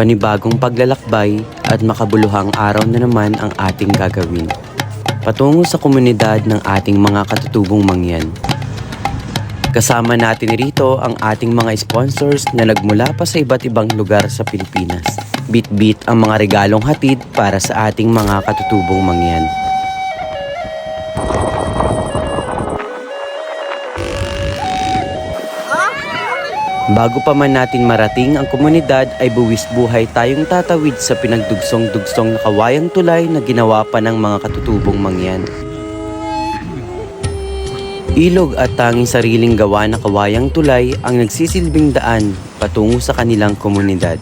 Panibagong paglalakbay at makabuluhang araw na naman ang ating gagawin. Patungo sa komunidad ng ating mga katutubong mangyan. Kasama natin rito ang ating mga sponsors na nagmula pa sa iba't ibang lugar sa Pilipinas. Bit-bit ang mga regalong hatid para sa ating mga katutubong mangyan. Bago pa man natin marating ang komunidad ay buwis buhay tayong tatawid sa pinagdugsong-dugsong na kawayang tulay na ginawa pa ng mga katutubong mangyan. Ilog at tanging sariling gawa na kawayang tulay ang nagsisilbing daan patungo sa kanilang komunidad.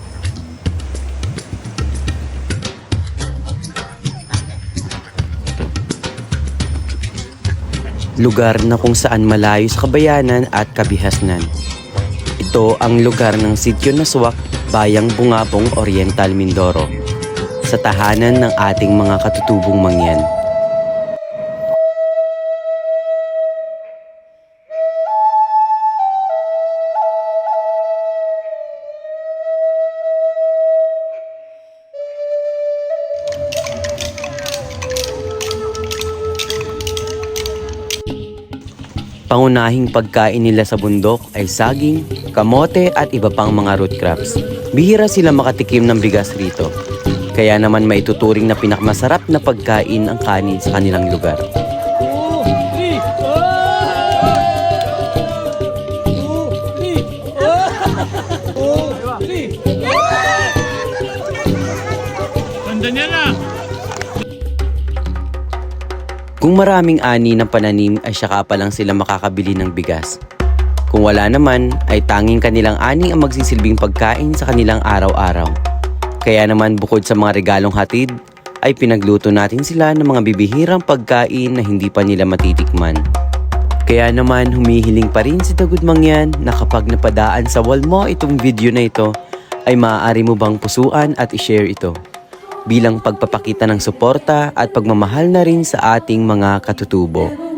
Lugar na kung saan malayo sa kabayanan at kabihasnan. Ito ang lugar ng Sityo Naswak, Bayang Bungabong, Oriental, Mindoro. Sa tahanan ng ating mga katutubong mangyan. Pangunahing pagkain nila sa bundok ay saging, kamote at iba pang mga root crops. Bihira sila makatikim ng bigas rito. Kaya naman maituturing na pinakmasarap na pagkain ang kanin sa kanilang lugar. Ganda na. Kung maraming ani ng pananim ay saka pa lang sila makakabili ng bigas. Kung wala naman ay tanging kanilang ani ang magsisilbing pagkain sa kanilang araw-araw. Kaya naman bukod sa mga regalong hatid, ay pinagluto natin sila ng mga bibihirang pagkain na hindi pa nila matitikman. Kaya naman humihiling pa rin si Tagud Mangyan na kapag napadaan sa wall mo itong video na ito, ay maaari mo bang pusuan at i-share ito bilang pagpapakita ng suporta at pagmamahal na rin sa ating mga katutubo.